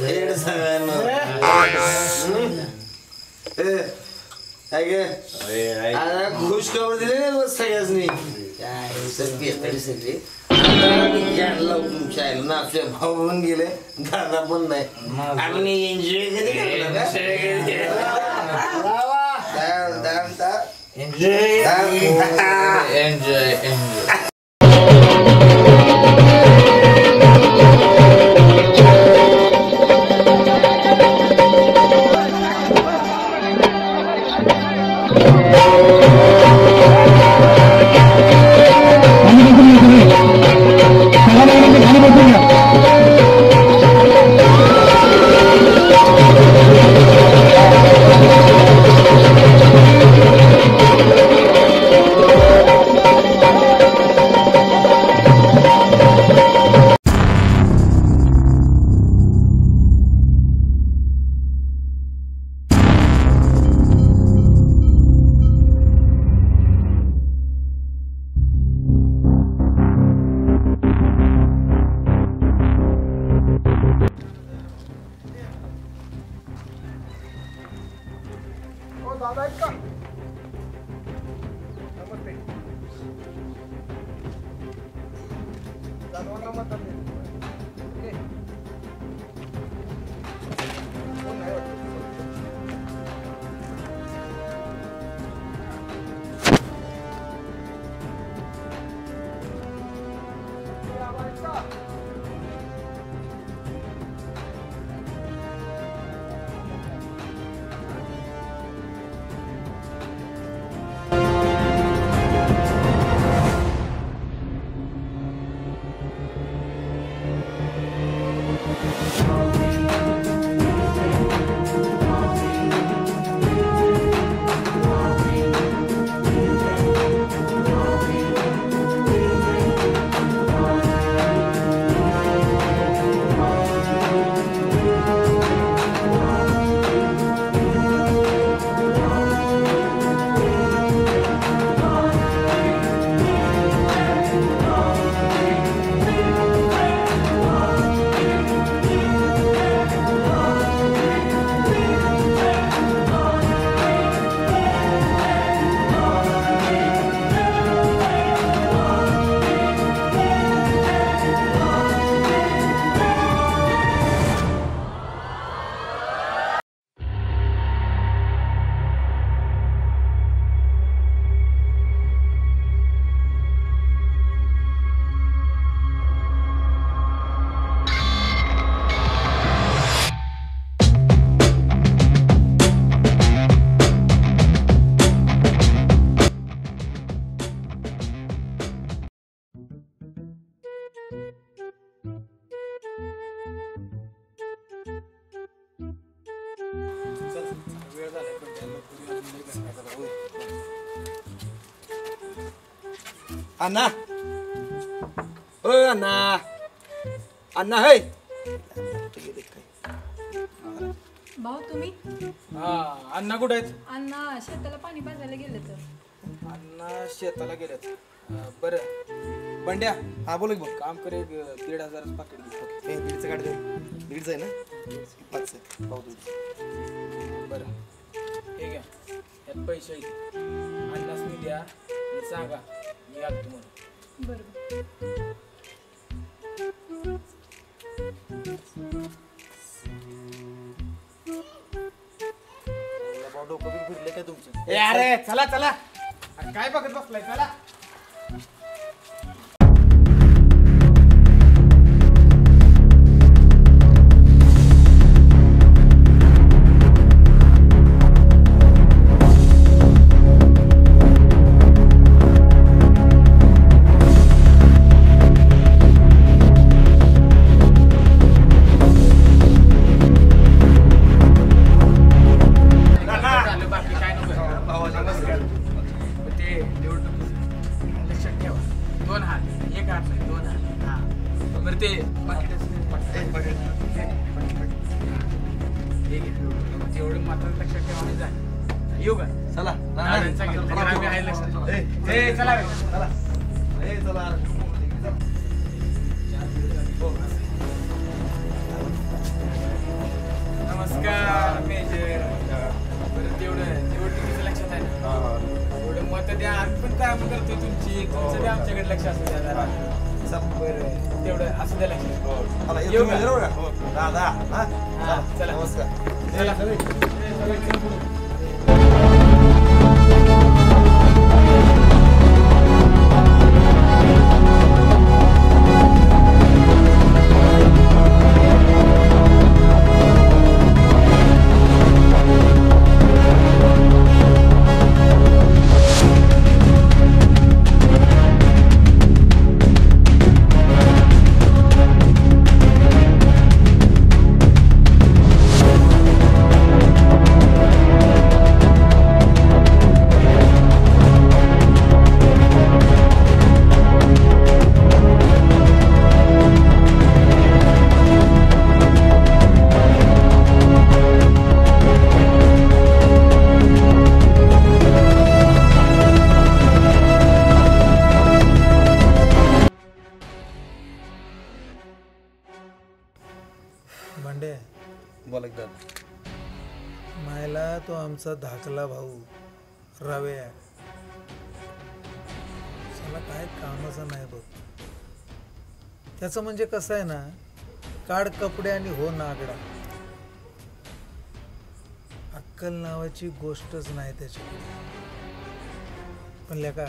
Head सगळ्यांना ए, काय गे? आता खुश खबर दिली नाही बस सगळ्यासनी काय सगळी तरी सगळी ना आपल्या भाऊ पण गेले दादा पण नाही आपण एन्जॉय कधी करणार का? दाम, दाम, दाम. दाम. एन्जॉय एन्जॉय अण्णा. ओ अण्णा. अण्णा है भाऊ तुम्ही? हा अण्णा कुठे आहेत? अण्णा शेताला पाणी पाजायला गेले तर. अण्णा शेताला गेलेत. अं, बरं. बंड्या हा बोल बोल. काम कर एक दीड हजार पाकिट घे. हे दीडचं काढ दे दीडचं आहे ना? पाच आहे. पाव बरं. हे घ्या. यात पैसे आहेत. अण्णास मी द्या आणि सांगा मी आलो तुम्हाला बरोबर डोकं फिरले काय तुमचं? अरे चला चला. काय बघत बसलाय? चला. ते निवडणूक लक्षात ठेवा. दोन हात. एक हात नाही दोन हात. हा. बरं ते तेवढं मात्र लक्षात ठेवा आणि जा. येऊ का? चला. चला. चला. नमस्कार मेजर. करतो तुमची? तुमचं बी आमच्याकडे लक्ष असू द्या जरा. बरं तेवढं असू द्या लक्ष. येतो येऊ का? हो, दादा हा? हा, चला. नमस्कार. चला. आमचा धाकला भाऊ रव्या त्याला काय कामाचं नाही बघ. त्याचं म्हणजे कसं आहे ना काड कपडे आणि हो नागडा. अक्कल नावाची गोष्टच नाही त्याच्याकडे. पण लेका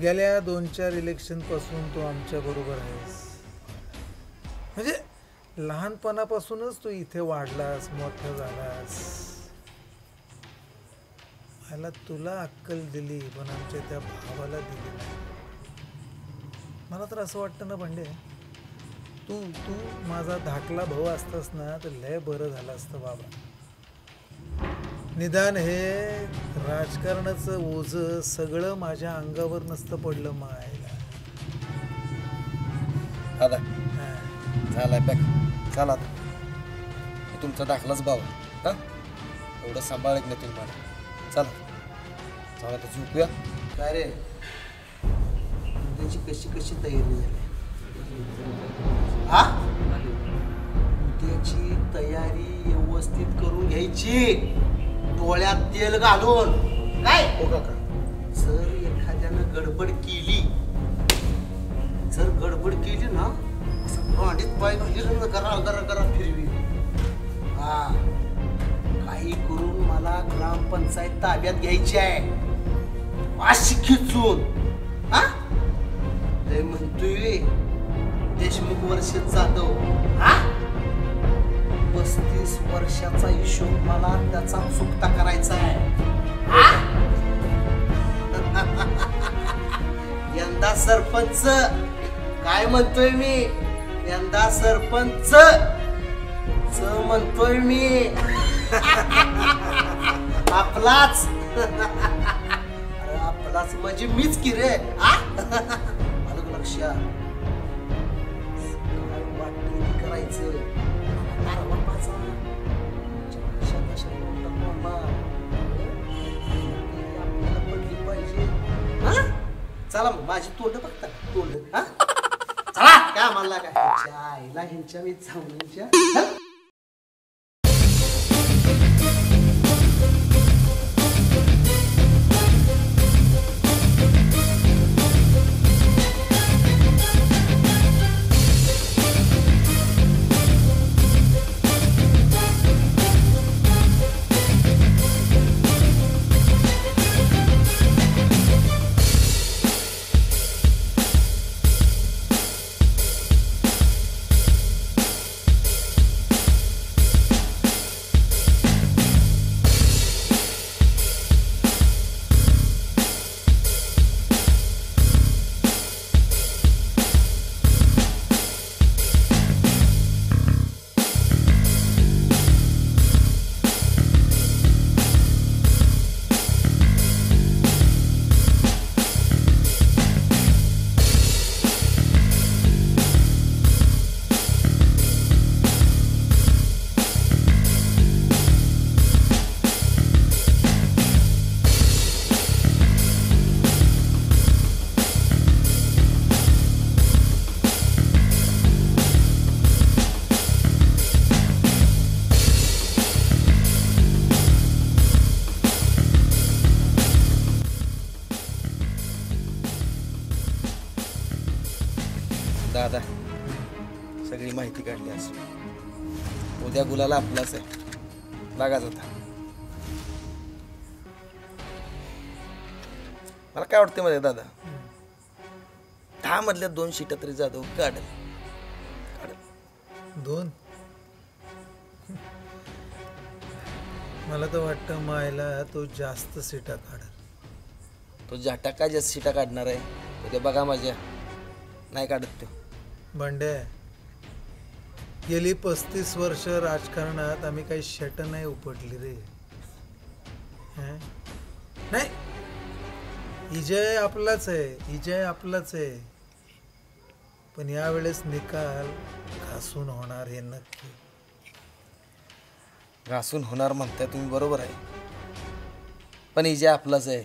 गेल्या दोन चार इलेक्शनपासून तो आमच्या बरोबर आहेस. म्हणजे लहानपणापासूनच तू इथे वाढलास मोठा झालास. मला तुला अक्कल दिली पण आमच्या त्या भावाला दिली नाही. मला तर असं वाटतं ना भांडे तू तू माझा धाकला भाऊ असतास ना तर लय बरं झालं असतं बाबा. निदान हे राजकारणाचं ओझ सगळं माझ्या अंगावर नसतं पडलं मायला. झालाय पॅक चला आता. तुमचा दाखलाच भाव आहे, हा? एवढं सांभाळत नाही तुम्ही मला? चला. चला तर झोपूया. काय रे? त्याची कशी कशी तयारी झाली? हा? त्याची तयारी व्यवस्थित करून घ्यायची. डोळ्यात तेल घालून. काय? हो काका. जर एखाद्यानं गडबड केली जर गडबड केली ना भांडीत पाय घालील करा फिरवी. हा. काही करून मला ग्रामपंचायत ताब्यात घ्यायची आहे. अशी खिचून हा? ते म्हणतोय देशमुख वर्षित जाधव. हा? पस्तीस वर्षाचा हिशोब मला त्याचा चुकता करायचा आहे. यंदा सरपंच. काय म्हणतोय मी? यंदा सरपंच. च म्हणतोय मी. आपलाच. अरे आपलाच म्हणजे मीच की रे आ? आलं लक्षात काय वाटतं करायचं? अरे आपल्याला पडली पाहिजे. चला मग माझी तोंड बघता तोंड हा? काय म्हणला काय? आईला ह्यांच्या जाऊनच्या गुलाला आपलाच आहे. लागाच होता मला काय वाटतं मध्ये दादा? दहा मधल्या दोन शिटा तरी जाधव काढेल. काढेल. दोन? मला तर वाटतं मायला तो जास्त सीटा काढल. तो जाटा काय जास्त शिटा काढणार आहे? उद्या बघा माझ्या. नाही काढत तो. बंडे गेली पस्तीस वर्ष राजकारणात आम्ही काही शट नाही उपटली रे. नाही. विजय आपलाच आहे विजय आपलाच आहे. पण यावेळेस निकाल घासून होणार हे नक्की. घासून होणार म्हणताय तुम्ही बरोबर आहे. पण विजय आपलाच आहे.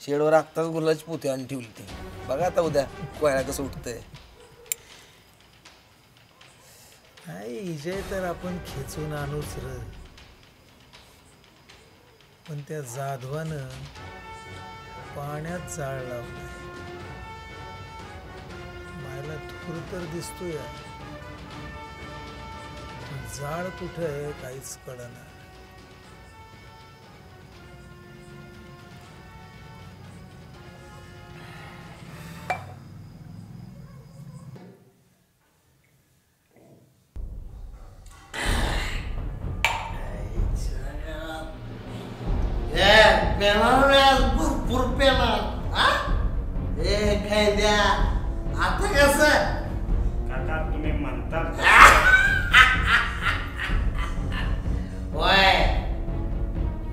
शेडवर आत्ताच गुलाची पोती आणि ठेवली ती बघा आता उद्या कोयळा कसं उठतंय. नाही विजय तर आपण खेचून आणूच र. पण त्या जाधवानं पाण्यात जाळ लावलं मायला थोर तर दिसतोय. जाळ कुठं आहे काहीच कळना. ए पेणार रे आज भरपूर पेणार हा ए काय द्या आता कसं? काका तुम्ही म्हणतात होय.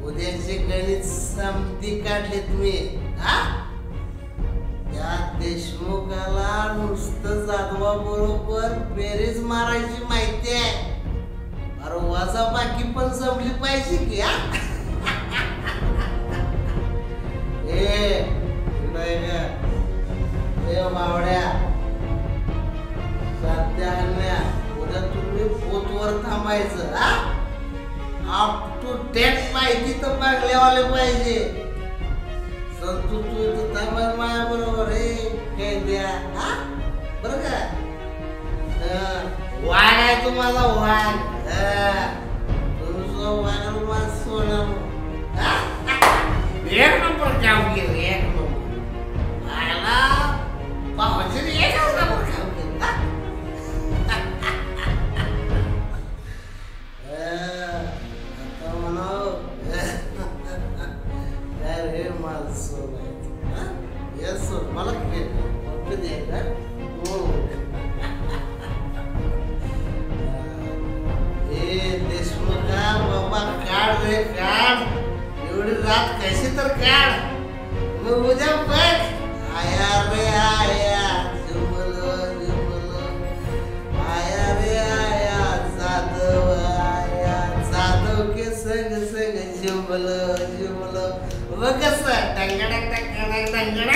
उद्याचे गणित समती काढले तुम्ही. हा त्या देशमुखाला नुसतं जाधवा बरोबर बेरीज मारायची माहिती आहे. अरे वाजा बाकी पण जमली पाहिजे की हा ए इकडं ये ग. ए मावड्या सध्या उद्या तुम्ही पोतवर थांबायचं हा अप टू डेट माहिती तर मागल्यावाले पाहिजे संतू तू इथं थांबाय माझ्या बरोबर हे काय द्या हा बरं का हं, वाघ आहे तू माझा वाघ हं, वाघ माझं सोनं now we ഓക്കെ തങ്ങട തങ്ങട തങ്ങട